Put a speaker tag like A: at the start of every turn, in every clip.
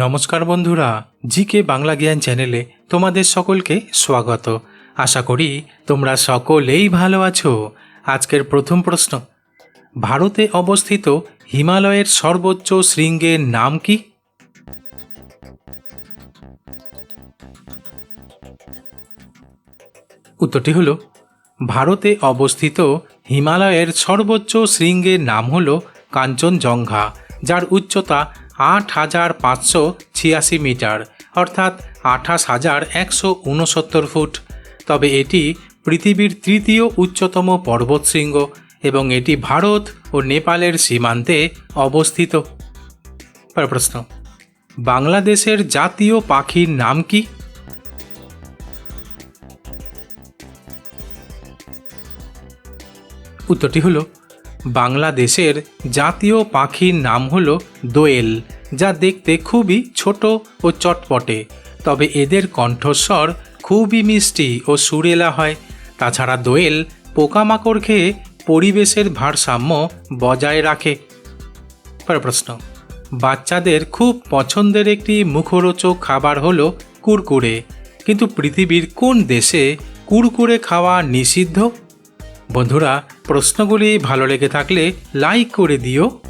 A: নমস্কার বন্ধুরা, জিকে বাংলা জ্ঞান চ্যানেলে তোমাদের সকলকে স্বাগত। আশা করি তোমরা সকলেই ভালো আছো। আজকের প্রথম প্রশ্ন, ভারতে অবস্থিত হিমালয়ের সর্বোচ্চ শৃঙ্গের নাম কি? উত্তরটি হলো, ভারতে অবস্থিত হিমালয়ের সর্বোচ্চ শৃঙ্গের নাম হল কাঞ্চনজঙ্ঘা, যার উচ্চতা আট হাজার পাঁচশো ছিয়াশি মিটার, অর্থাৎ আঠাশ হাজার একশো উনসত্তর ফুট। তবে এটি পৃথিবীর তৃতীয় উচ্চতম পর্বতশৃঙ্গ এবং এটি ভারত ও নেপালের সীমান্তে অবস্থিত। প্রশ্ন, বাংলাদেশের জাতীয় পাখির নাম কি? উত্তরটি হল বাংলাদেশের জাতীয় পাখির নাম হল দোয়েল, যা দেখতে খুবই ছোট ও চটপটে। তবে এদের কণ্ঠস্বর খুবই মিষ্টি ও সুরেলা হয়। তাছাড়া দোয়েল পোকামাকড় খেয়ে পরিবেশের ভারসাম্য বজায় রাখে। প্রশ্ন। বাচ্চাদের খুব পছন্দের একটি মুখরোচক খাবার হলো কুরকুরে। কিন্তু পৃথিবীর কোন দেশে কুরকুরে খাওয়া নিষিদ্ধ? বন্ধুরা প্রশ্নগুলি ভালো লেগে থাকলে লাইক করে দিও।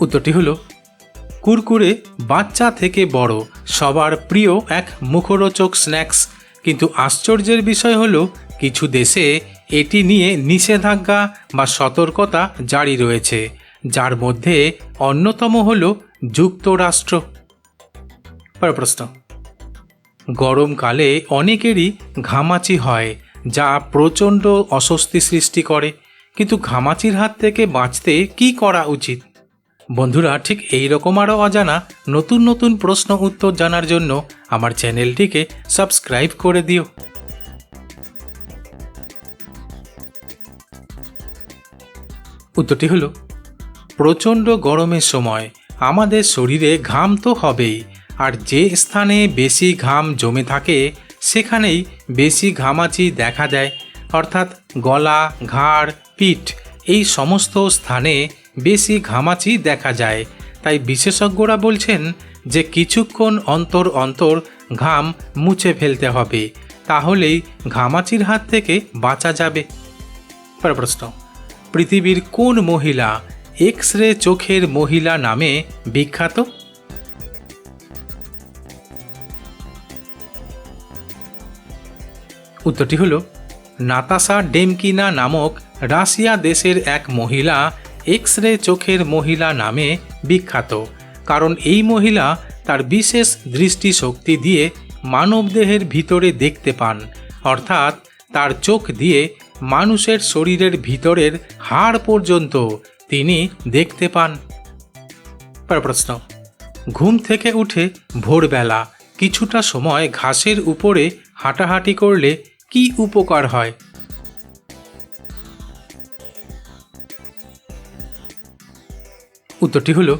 A: উত্তরটি হলো, কুরকুরে বাচ্চা থেকে বড়, সবার প্রিয় এক মুখরোচক স্ন্যাক্স। কিন্তু আশ্চর্যের বিষয় হলো, কিছু দেশে এটি নিয়ে নিষেধাজ্ঞা বা সতর্কতা জারি রয়েছে, যার মধ্যে অন্যতম হল যুক্তরাষ্ট্র। প্রশ্ন গরমকালে অনেকেরই ঘামাচি হয়, যা প্রচণ্ড অস্বস্তি সৃষ্টি করে। কিন্তু ঘামাচির হাত থেকে বাঁচতে কি করা উচিত? বন্ধুরা, ঠিক এই রকম আরও অজানা নতুন নতুন প্রশ্ন উত্তর জানার জন্য আমার চ্যানেলটিকে সাবস্ক্রাইব করে দিও। উত্তরটি হলো, প্রচণ্ড গরমের সময় আমাদের শরীরে ঘাম তো হবেই আর যে স্থানে বেশি ঘাম জমে থাকে, সেখানেই বেশি ঘামাচি দেখা দেয় অর্থাৎ গলা, ঘাড়, পিঠ এই সমস্ত স্থানে বেশি ঘামাচি দেখা যায়। তাই বিশেষজ্ঞরা বলছেন যে কিছুক্ষণ অন্তর অন্তর ঘাম মুছে ফেলতে হবে, তাহলেই ঘামাচির হাত থেকে বাঁচা যাবে। প্রশ্ন, পৃথিবীর কোন মহিলা এক্স রে চোখের মহিলা নামে বিখ্যাত? উত্তরটি হল নাতাসা ডেমকিনা নামক রাশিয়া দেশের এক মহিলা এক্স রে চোখের মহিলা নামে বিখ্যাত। কারণ এই মহিলা তার বিশেষ দৃষ্টিশক্তি দিয়ে মানবদেহের ভিতরে দেখতে পান, অর্থাৎ তার চোখ দিয়ে মানুষের শরীরের ভিতরের হাড় পর্যন্ত তিনি দেখতে পান। প্রশ্ন, ঘুম থেকে উঠে ভোরবেলা কিছুটা সময় ঘাসের উপরে হাঁটাহাঁটি করলে কি উপকার হয়? উত্তরটি হলো,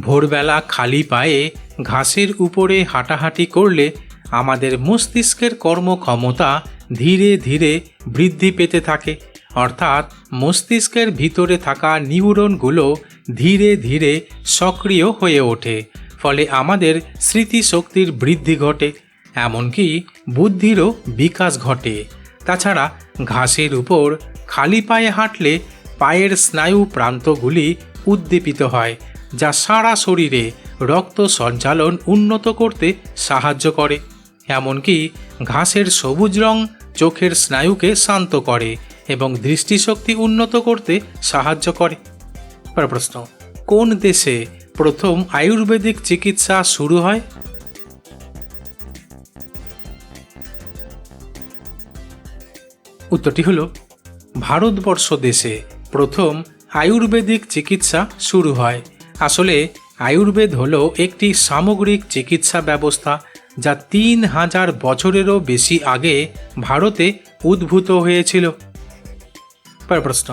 A: ভোরবেলা খালি পায়ে ঘাসের উপরে হাঁটাহাঁটি করলে আমাদের মস্তিষ্কের কর্মক্ষমতা ধীরে ধীরে বৃদ্ধি পেতে থাকে। অর্থাৎ মস্তিষ্কের ভিতরে থাকা নিউরনগুলো ধীরে ধীরে সক্রিয় হয়ে ওঠে, ফলে আমাদের স্মৃতিশক্তির বৃদ্ধি ঘটে। এমনকি বুদ্ধিরও বিকাশ ঘটে। তাছাড়া ঘাসের উপর খালি পায়ে হাঁটলে পায়ের স্নায়ু প্রান্তগুলি উদ্দীপিত হয়, যা সারা শরীরে রক্ত সঞ্চালন উন্নত করতে সাহায্য করে। এমনকি ঘাসের সবুজ রং চোখের স্নায়ুকে শান্ত করে এবং দৃষ্টিশক্তি উন্নত করতে সাহায্য করে। প্রশ্ন, কোন দেশে প্রথম আয়ুর্বেদিক চিকিৎসা শুরু হয়? উত্তরটি হল, ভারতবর্ষ দেশে প্রথম আয়ুর্বেদিক চিকিৎসা শুরু হয়। আসলে আয়ুর্বেদ হল একটি সামগ্রিক চিকিৎসা ব্যবস্থা যা তিন হাজার বছরেরও বেশি আগে ভারতে উদ্ভূত হয়েছিল। প্রশ্ন,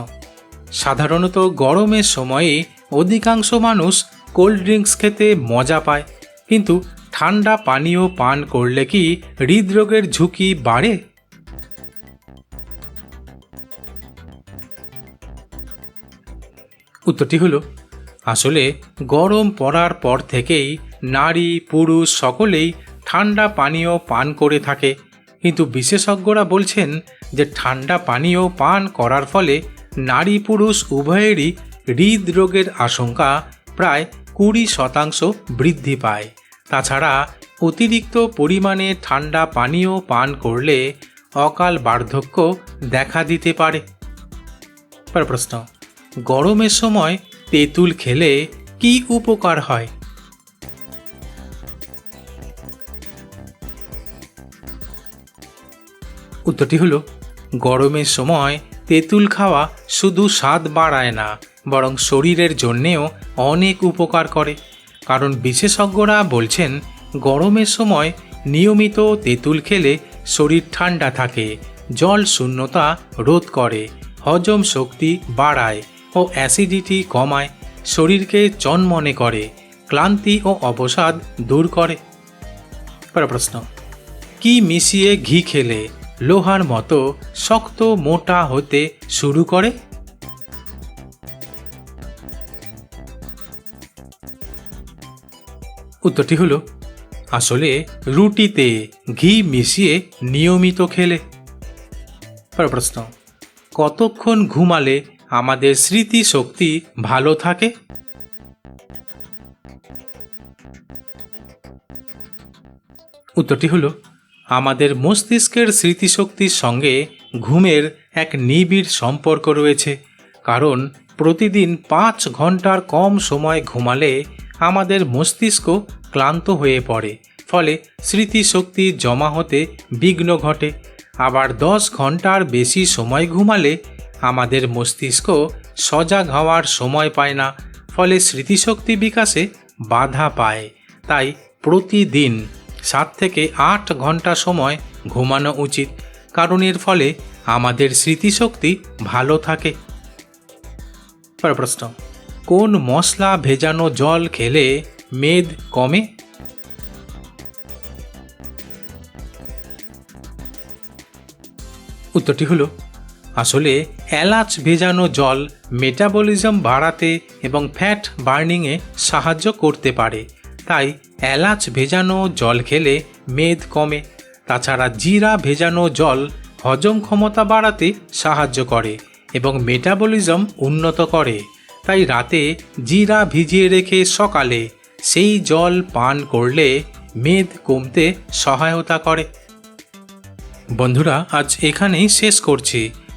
A: সাধারণত গরমের সময়ে অধিকাংশ মানুষ কোল্ড ড্রিঙ্কস খেতে মজা পায়, কিন্তু ঠান্ডা পানীয় পান করলে কি হৃদরোগের ঝুঁকি বাড়ে? উত্তরটি হলো, আসলে গরম পড়ার পর থেকেই নারী, পুরুষ সকলেই ঠান্ডা পানীয় পান করে থাকে। কিন্তু বিশেষজ্ঞরা বলছেন যে ঠান্ডা পানীয় পান করার ফলে নারী পুরুষ উভয়েরই হৃদরোগের আশঙ্কা প্রায় কুড়ি শতাংশ বৃদ্ধি পায়। তাছাড়া অতিরিক্ত পরিমাণে ঠান্ডা পানীয় পান করলে অকাল বার্ধক্য দেখা দিতে পারে। প্রশ্ন। গরমের সময় তেঁতুল খেলে কি উপকার হয়? উত্তরটি হলো, গরমের সময় তেঁতুল খাওয়া শুধু স্বাদ বাড়ায় না, বরং শরীরের জন্যেও অনেক উপকার করে। কারণ বিশেষজ্ঞরা বলছেন, গরমের সময় নিয়মিত তেঁতুল খেলে শরীর ঠান্ডা থাকে, জল শূন্যতা রোধ করে, হজম শক্তি বাড়ায় ও অ্যাসিডিটি কমায়, শরীরকে চনমনে করে, ক্লান্তি ও অবসাদ দূর করে। প্রশ্ন, কি মিশিয়ে ঘি খেলে লোহার মতো শক্ত মোটা হতে শুরু করে? উত্তরটি হলো, আসলে রুটিতে ঘি মিশিয়ে নিয়মিত খেলে। প্রশ্ন, কতক্ষণ ঘুমালে আমাদের স্মৃতিশক্তি ভালো থাকে। উত্তরটি হলো, আমাদের মস্তিষ্কের স্মৃতিশক্তির সঙ্গে ঘুমের এক নিবিড় সম্পর্ক রয়েছে, কারণ প্রতিদিন পাঁচ ঘণ্টার কম সময় ঘুমালে আমাদের মস্তিষ্ক ক্লান্ত হয়ে পড়ে, ফলে স্মৃতিশক্তি জমা হতে বিঘ্ন ঘটে। আবার দশ ঘণ্টার বেশি সময় ঘুমালে আমাদের মস্তিষ্ক সজাগ হওয়ার সময় পায় না, ফলে স্মৃতিশক্তি বিকাশে বাধা পায়। তাই প্রতিদিন সাত থেকে আট ঘণ্টা সময় ঘুমানো উচিত, কারণ এর ফলে আমাদের স্মৃতিশক্তি ভালো থাকে। প্রশ্ন, কোন মশলা ভেজানো জল খেলে মেদ কমে? উত্তরটি হলো আসলে এলাচ ভেজানো জল মেটাবলিজম বাড়াতে এবং ফ্যাট বার্নিংয়ে সাহায্য করতে পারে। তাই এলাচ ভেজানো জল খেলে মেদ কমে। তাছাড়া জিরা ভেজানো জল হজম ক্ষমতা বাড়াতে সাহায্য করে এবং মেটাবলিজম উন্নত করে। তাই রাতে জিরা ভিজিয়ে রেখে সকালে সেই জল পান করলে মেদ কমতে সহায়তা করে। বন্ধুরা, আজ এখানেই শেষ করছি।